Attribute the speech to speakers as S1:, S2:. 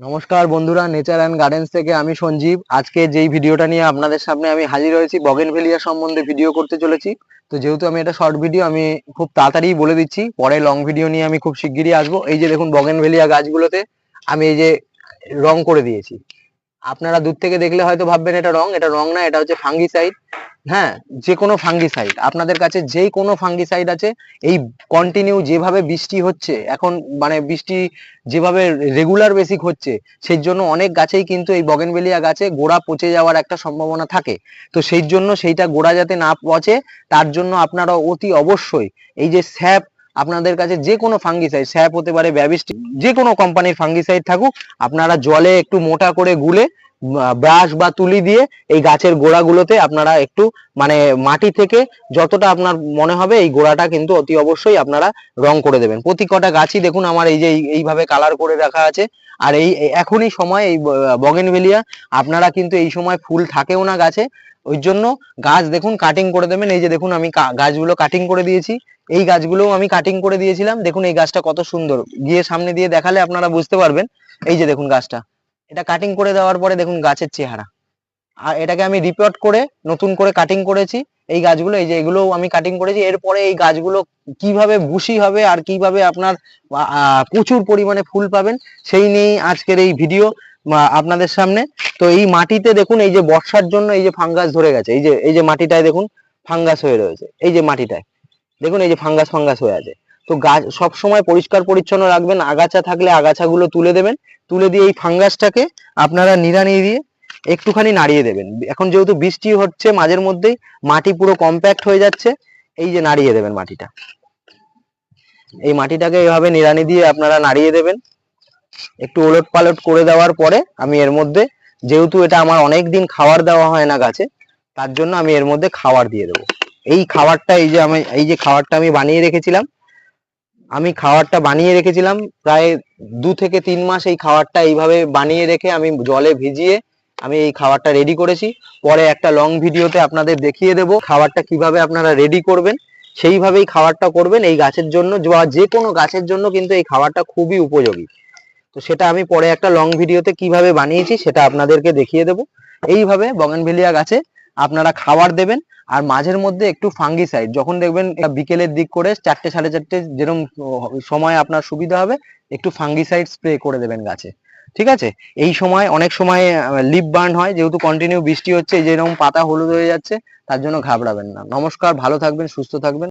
S1: নমস্কার বন্ধুরা nature and gardens থেকে আমি সঞ্জীব। আজকে যেই ভিডিওটা নিয়ে আপনাদের সামনে আমি হাজির হয়েছি বগেন ভেলিয়া সম্বন্ধে ভিডিও করতে চলেছি। তো যেহেতু আমি এটা শর্ট ভিডিও আমি খুব তাড়াতাড়ি বলে দিচ্ছি। পরে লং ভিডিও নিয়ে আমি খুব শিগগিরই আসব। এই যে দেখুন বগেন ভেলিয়া গাছগুলোতে আমি এই যে রং করে দিয়েছি। আপনারা দূর থেকে দেখলে হয়তো ভাববেন এটা রং এটা রং না, এটা হচ্ছে ফাঙ্গিসাইড হ্যাঁ যে কোনো ফাঙ্গিসাইড আপনাদের কাছে যেই কোনো ফাঙ্গিসাইড আছে, এই কন্টিনিউ যেভাবে বৃষ্টি হচ্ছে, এখন মানে বৃষ্টি যেভাবে রেগুলার বেসিক হচ্ছে, সেই জন্য অনেক গাছেই কিন্তু এই বগেনভেলিয়া গাছে গোড়া পচে যাওয়ার একটা সম্ভাবনা থাকে। তো সেই জন্য সেইটা গোড়া যাতে না পচে, তার জন্য আপনারা অতি অবশ্যই এই যে স্যাপ আপনাদের কাছে যে কোনো ফাঙ্গিসাইড স্যাপ হতে পারে ব্যাবিস্ট যে কোনো কোম্পানির ফাঙ্গিসাইড থাকুক, আপনারা জলে একটু মোটা করে গুলে ব্রাশ বা তুলি দিয়ে এই গাছের গোড়াগুলোতে আপনারা একটু মানে মাটি থেকে যতটা আপনার মনে হবে, এই গোড়াটা কিন্তু অতি অবশ্যই আপনারা রং করে দেবেন। প্রতি কটা গাছই দেখুন আমার এই যে এই- এইভাবে কালার করে রাখা আছে। আর এই, এই- এখনই সময় এই বগেনভেলিয়া, আপনারা কিন্তু এই সময় ফুল থাকেও না গাছে। ওই জন্য গাছ দেখুন কাটিং করে দেবেন। এই যে দেখুন আমি গাছগুলো কাটিং করে দিয়েছি। এই গাছগুলোও আমি কাটিং করে দিয়েছিলাম। দেখুন এই গাছটা কত সুন্দর। গিয়ে সামনে দিয়ে দেখালে আপনারা বুঝতে পারবেন। এই যে দেখুন গাছটা। এটা কাটিং করে দেওয়ার পরে দেখুন গাছের চেহারা। আর এটাকে আমি রিপোর্ট করে, নতুন করে কাটিং করেছি। এই গাছগুলো, এই যে এগুলো আমি কাটিং করেছি। এরপরে এই গাছগুলো কীভাবে বুশি হবে আর কীভাবে আপনার প্রচুর পরিমাণে ফুল পাবেন, সেই নিয়েই আজকের এই ভিডিও আপনাদের সামনে। তো এই মাটিতে দেখুন, এই যে বর্ষার জন্য এই যে ফাঙ্গাস ধরে গেছে। এই যে এই যে মাটিটায় দেখুন ফাঙ্গাস হয়ে রয়েছে। এই যে মাটিটায়, দেখুন এই যে ফাঙ্গাস ফাঙ্গাস হয়ে আছে। তো গাছ সব সময় পরিষ্কার পরিচ্ছন্ন রাখবেন। আগাছা থাকলে আগাছাগুলো তুলে দেবেন। তুলে দিয়ে এই ফাঙ্গাসটাকে আপনারা নিড়ানি দিয়ে একটুখানি নাড়িয়ে দেবেন। এখন যেহেতু বৃষ্টি হচ্ছে, মাঝের মধ্যেই মাটি পুরো কম্প্যাক্ট হয়ে যাচ্ছে, এই যে নাড়িয়ে দেবেন মাটিটা। এই মাটিটাকে এইভাবে নিড়ানি দিয়ে আপনারা নাড়িয়ে দেবেন। একটু ওলট পালট করে দেওয়ার পরে আমি এর মধ্যে, যেহেতু এটা আমার অনেক দিন খাবার দেওয়া হয় না গাছে, তার জন্য আমি এর মধ্যে খাবার দিয়ে দেবো। এই খাবারটা এই যে আমি, এই যে খাবারটা আমি বানিয়ে রেখেছিলাম আমি খাবারটা বানিয়ে রেখেছিলাম, প্রায় দু থেকে তিন মাস এই খাবারটা এইভাবে বানিয়ে রেখে আমি জলে ভিজিয়ে আমি এই খাবারটা রেডি করেছি। পরে একটা লং ভিডিওতে আপনাদের দেখিয়ে দেব খাবারটা কীভাবে আপনারা রেডি করবেন। সেইভাবেই খাবারটা করবেন এই গাছের জন্য বা যে কোনো গাছের জন্য কিন্তু এই খাবারটা খুবই উপযোগী। তো সেটা আমি পরে একটা লং ভিডিওতে কীভাবে বানিয়েছি সেটা আপনাদেরকে দেখিয়ে দেব। এইভাবে বগেনভেলিয়া গাছে আপনারা খাবার দেবেন আর মাঝের মধ্যে একটু ফাঙ্গিসাইড যখন দেখবেন বিকেলের দিক করে চারটে, সাড়ে চারটে যেরকম সময় আপনার সুবিধা হবে, একটু ফাঙ্গিসাইড স্প্রে করে দেবেন গাছে। ঠিক আছে? এই সময়, অনেক সময় লিপ বার্ন হয়, যেহেতু কন্টিনিউ বৃষ্টি হচ্ছে যেরকম পাতা হলুদ হয়ে যাচ্ছে, তার জন্য ঘাবড়াবেন না। নমস্কার, ভালো থাকবেন, সুস্থ থাকবেন।